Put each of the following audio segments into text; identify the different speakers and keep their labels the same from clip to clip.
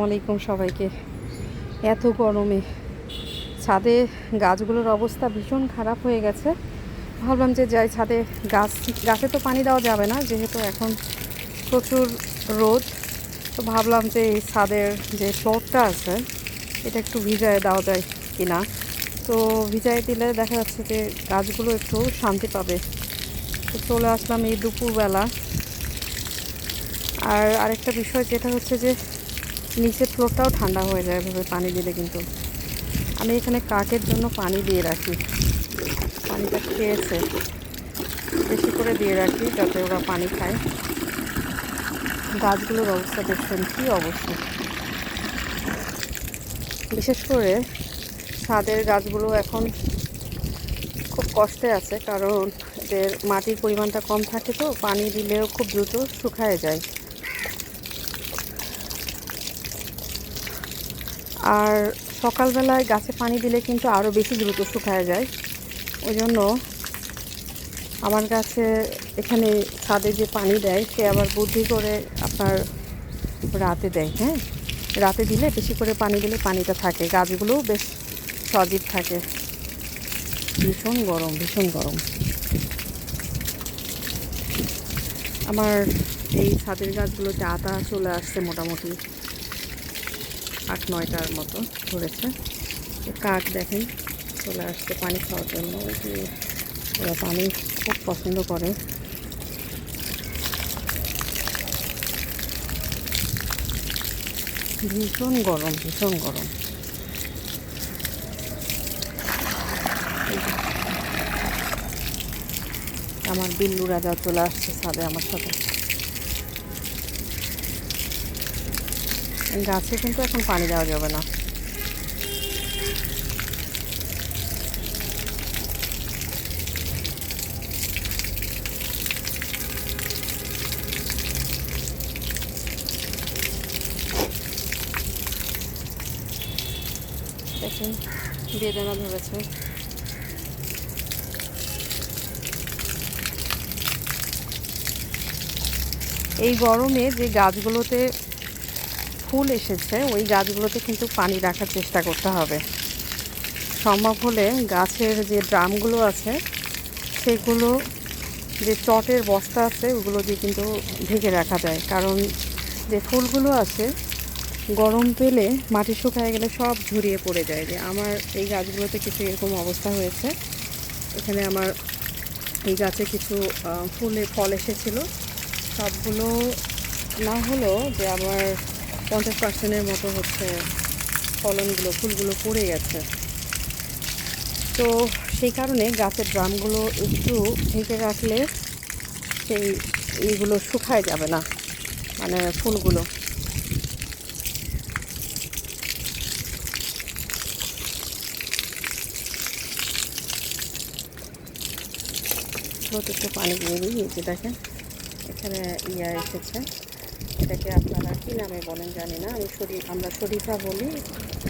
Speaker 1: আসসালামু আলাইকুম সবাইকে। এত গরমে। ছাদে গাছগুলোর অবস্থা ভীষণ খারাপ হয়ে গেছে। ভাবলাম যে যাই ছাদে গাছ, গাছে তো পানি দেওয়া যাবে না, যেহেতু এখন প্রচুর রোদ। তো ভাবলাম যে এই ছাদের যে ফ্লোরটা আছে, এটা একটু ভিজায় দেওয়া যায় কি না তো ভিজায় দিলে দেখা যাচ্ছে যে গাছগুলো একটু শান্তি পাবে। তো চলে আসলাম এই দুপুরবেলা। আর আরেকটা বিষয়, যেটা হচ্ছে যে নিচের ফ্লোরটাও ঠান্ডা হয়ে যায় এভাবে পানি দিলে কিন্তু। আমি এখানে কাকের জন্য পানি দিয়ে রাখি। পানিটা খেয়েছে। বেশি করে দিয়ে রাখি যাতে ওরা পানি খায়। গাছগুলোর অবস্থা দেখছেন কী অবস্থা। বিশেষ করে ছাদের গাছগুলো এখন খুব কষ্টে আছে, কারণ এদের মাটির পরিমাণটা কম থাকে তো, পানি দিলেও খুব দ্রুত শুকায় যায়। আর সকালবেলায় গাছে পানি দিলে কিন্তু আরও বেশি দ্রুত শুকায় যায়। ওই জন্য আমার গাছে এখানে ছাদে যে পানি দেয়, সে আবার বুদ্ধি করে আপনার রাতে দেয় হ্যাঁ? রাতে দিলে বেশি করে পানি দিলে পানিটা থাকে। গাছগুলোও বেশ সজীব থাকে। ভীষণ গরম ভীষণ গরম। আমার এই ছাদের গাছগুলোতে আতা চলে আসছে মোটামুটি। আট, নয়টার মতো ধরেছে। কাক দেখেন, চলে আসছে পানি খাওয়ার জন্য। ওরা পানি খুব পছন্দ করে। ভীষণ গরম ভীষণ গরম। আমার বিল্লু রাজা চলে আসছে সাদে আমার সাথে। গাছে কিন্তু এখন পানি দেওয়া যাবে না। দেখুন বেদানা ধরেছে। এই গরমে যে গাছগুলোতে ফুল এসেছে, ওই গাছগুলোতে কিন্তু পানি রাখার চেষ্টা করতে হবে। সম্ভব হলে গাছের যে ড্রামগুলো আছে, সেগুলো যে চটের বস্তা আছে, ওগুলো দিয়ে কিন্তু ঢেকে রাখা যায়। কারণ যে ফুলগুলো আছে, গরম পেলে মাটি শুকায় গেলে সব ঝরিয়ে পড়ে যায়। যে আমার এই গাছগুলোতে কিছু এরকম অবস্থা হয়েছে। এখানে আমার এই গাছে কিছু ফুলে ফল এসেছিল। সবগুলো না হলেও যে আমার পঞ্চাশ পার্সেন্টের মতো হচ্ছে ফলনগুলো, ফুলগুলো পড়ে গেছে। তো সেই কারণে গাছের ড্রামগুলো একটু ঢেকে রাখলে সেই এইগুলো শুকায় যাবে না মানে ফুলগুলো। একটু পানি দিয়ে দিই দেখেন, এখানে ইয়া এসেছে। এটাকে আপনারা কী নামে বলেন জানি না। আমি শরীর আমরা শরীফা বলি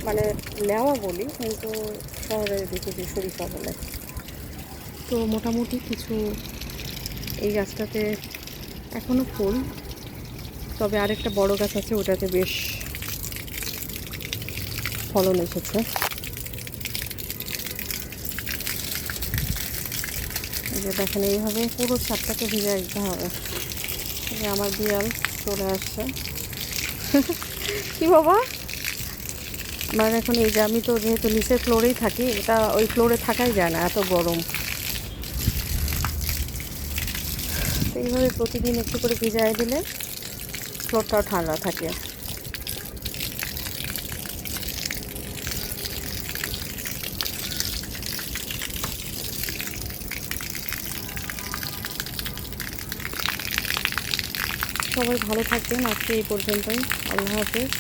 Speaker 1: মানে লেওয়া বলি, কিন্তু শহরে দেখি যে শরীফা বলে। তো মোটামুটি কিছু এই গাছটাতে এখনও ফুল, তবে আরেকটা বড় গাছ আছে, ওটাতে বেশ ফলন এসেছে। এই যে দেখেন, এইভাবে পুরো ছাদটাকে ভিজে দিতে হবে। আমার বিড়াল চলে আসছে। কি বাবা? আমার এখন এই যে আমি তো যেহেতু নিচের ফ্লোরেই থাকি, এটা ওই ফ্লোরে থাকাই যায় না, এত গরম। এইভাবে প্রতিদিন একটু করে ভিজায় দিলে ফ্লোরটাও ঠান্ডা থাকে। সবাই ভালো থাকবেন আজকে এই পর্যন্তই। আল্লাহ হাফেজ।